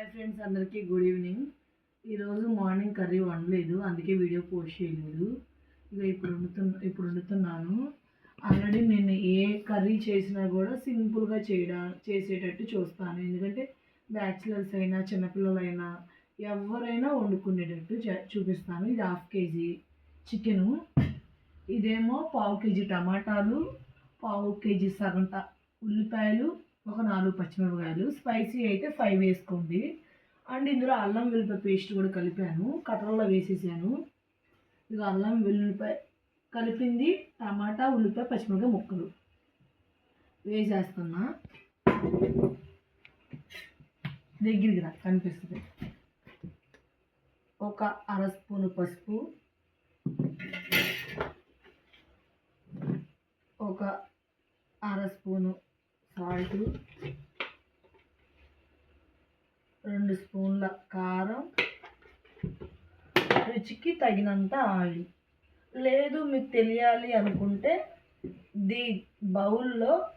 Hi friends అందరికీ good evening ఈరోజు morning curry వండలేదు అందుకే వీడియో పోస్ట్ చేయలేదు. ఇక ఇప్పుడు వండుతున్నా ఇప్పుడు వండుతున్నాను. ఆల్రెడీ నేను ఏ కర్రీ చేసినా కూడా సింపుల్గా చేయడా చేసేటట్టు చూస్తాను. ఎందుకంటే బ్యాచిలర్స్ అయినా చిన్నపిల్లలైనా ఎవరైనా వండుకునేటట్టు చూపిస్తాను. ఇది హాఫ్ కేజీ చికెను ఇదేమో పావు కేజీ టమాటాలు పావు కేజీ సగం ఉల్లిపాయలు ఒక నాలుగు పచ్చిమిరపకాయలు స్పైసీ అయితే ఫైవ్ వేసుకోండి. అండ్ ఇందులో అల్లం వెల్లుల్లిపాయ పేస్ట్ కూడా కలిపాను. కట్టలలో వేసేసాను. ఇక అల్లం వెల్లుల్లిపాయ కలిపింది టమాటా ఉల్లిపాయ పచ్చిమిరపకాయ ముక్కలు. వేసేస్తున్నా. దగ్గరికి రా కనిపిస్తుంది. ఒక అర స్పూను పసుపు. ఒక అర స్పూను సాల్ట్ రెండు స్పూన్ల కారం రుచికి తగినంత ఆయిల్. లేదు మీకు తెలియాలి అనుకుంటే ది బౌల్లో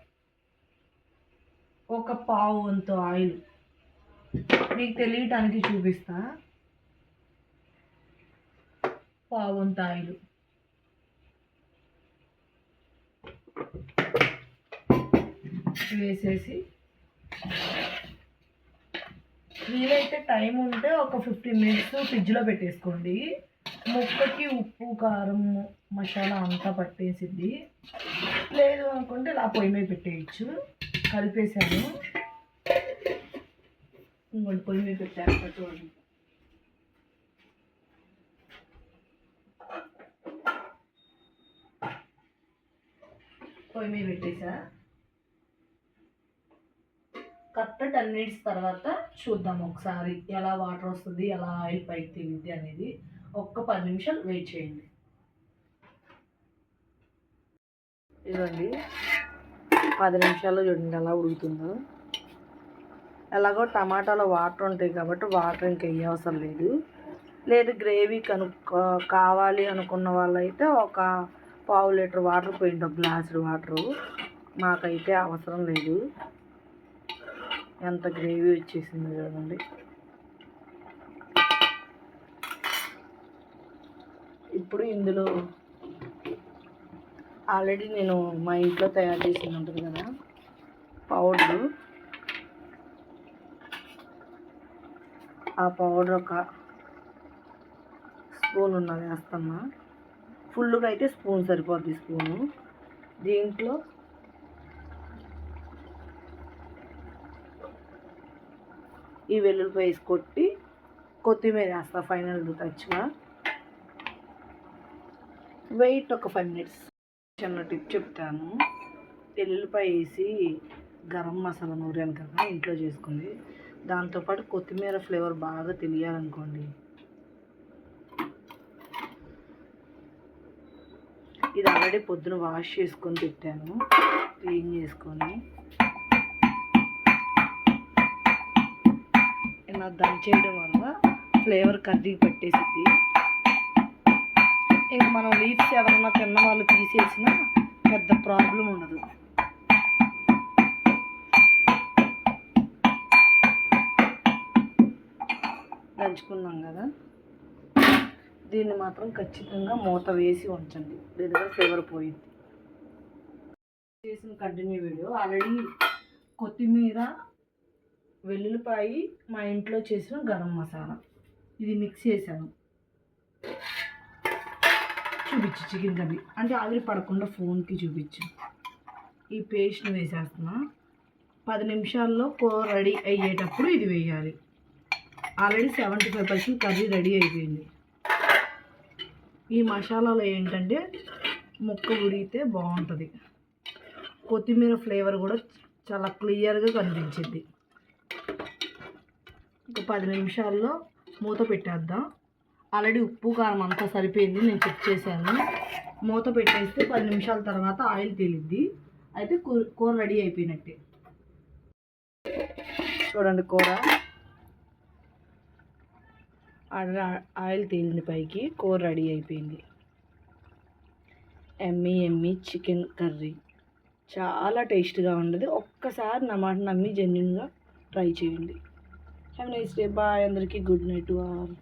ఒక పావు వంత ఆయిల్. మీకు తెలియటానికి చూపిస్తా. పావు వంత ఆయిల్. వేసేసి. వీలైతే టైం ఉంటే ఒక ఫిఫ్టీన్ మినిట్స్ ఫ్రిడ్జ్లో పెట్టేసుకోండి. ముక్కకి ఉప్పు కారం మసాలా అంతా పట్టేసిద్ది లేదు అనుకుంటే ఇలా పొయ్యి మీద పెట్టేయచ్చు. కలిపేసాను. ఇంకోటి పొయ్యి మీద పెట్టాను చూడండి. పొయ్యి మీద పెట్టేసా? కరెక్ట్ టెన్ మినిట్స్ తర్వాత చూద్దాం ఒకసారి ఎలా వాటర్ వస్తుంది ఎలా ఆయిల్ పైకి తిరిగింది అనేది. ఒక్క పది నిమిషాలు వెయిట్ చేయండి. ఇదండి పది నిమిషాల్లో చూడండి ఎలా ఉడుకుతుందో. ఎలాగో టమాటాలో వాటర్ ఉంటాయి కాబట్టి వాటర్ ఇంకా ఏ అవసరం లేదు. లేదు గ్రేవీ కను కావాలి అనుకున్న వాళ్ళైతే ఒక పావు లీటర్ వాటర్ పోయింది ఒక వాటరు. మాకైతే అవసరం లేదు. ఎంత గ్రేవీ వచ్చేసింది చూడండి. ఇప్పుడు ఇందులో ఆల్రెడీ నేను మా ఇంట్లో తయారు చేసింది ఉంటుంది కదా పౌడరు. ఆ పౌడర్ ఒక స్పూన్ ఉన్నది వేస్తున్నా ఫుల్గా అయితే స్పూన్ సరిపోద్ది స్పూను. దీంట్లో ఈ వెల్లుల్లి వేసి కొట్టి కొత్తిమీర వేస్తా ఫైనల్ టచ్గా వెయిట్ ఒక ఫైవ్ మినిట్స్ చిన్న టిప్ చెప్తాను. వెల్లుల్లిపాయ వేసి గరం మసాలా నూరాను కదా ఇంట్లో చేసుకుంది. దాంతోపాటు కొత్తిమీర ఫ్లేవర్ బాగా తెలియాలనుకోండి. ఇది ఆల్రెడీ పొద్దున వాష్ చేసుకొని పెట్టాను. క్లీన్ చేసుకొని. ఇలా దంచేయడం వల్ల ఫ్లేవర్ కర్రీ పట్టేసిద్ది. ఇంక మనం లీవ్స్ ఎవరన్నా తిన్న వాళ్ళు తీసేసినా పెద్ద ప్రాబ్లం ఉండదు. దంచుకున్నాం కదా. దీన్ని మాత్రం ఖచ్చితంగా మూత వేసి ఉంచండి. లేదా ఫ్లేవర్ పోయింది చేసిన కంటిన్యూ వీడియో. ఆల్రెడీ కొత్తిమీర వెల్లుల్లిపాయ మా ఇంట్లో చేసిన గరం మసాలా. ఇది మిక్స్ చేశాను. చూపించు చికెన్ కర్రీ. అంటే ఆవిరి పడకుండా ఫోన్కి చూపించు. ఈ పేస్ట్ని వేసేస్తున్నా. పది నిమిషాల్లో కూర రెడీ అయ్యేటప్పుడు ఇది వేయాలి. Already seventy five percent curry ready అయిపోయింది. ఈ మసాలాలో ఏంటంటే ముక్క ఉడిగితే బాగుంటుంది. కొత్తిమీర ఫ్లేవర్ కూడా చాలా క్లియర్గా కనిపించింది. ఒక పది నిమిషాల్లో మూత పెట్టేద్దాం. ఆల్రెడీ ఉప్పు కారం అంతా సరిపోయింది నేను చెక్ చేశాను. మూత పెట్టేస్తే పది నిమిషాల తర్వాత ఆయిల్ తేలిద్ది. అయితే కూర రెడీ అయిపోయినట్టే. చూడండి కూర. ఆయిల్ తేలింది పైకి కూర రెడీ అయిపోయింది. ఎమ్మీ ఎమ్మి చికెన్ కర్రీ. చాలా టేస్ట్గా ఉండదు. ఒక్కసారి నా మాట నమ్మి జెన్యున్గా ట్రై చేయండి. హ్యావ్ నైస్ డే బాయ్ అందరికీ గుడ్ నైట్ ఆల్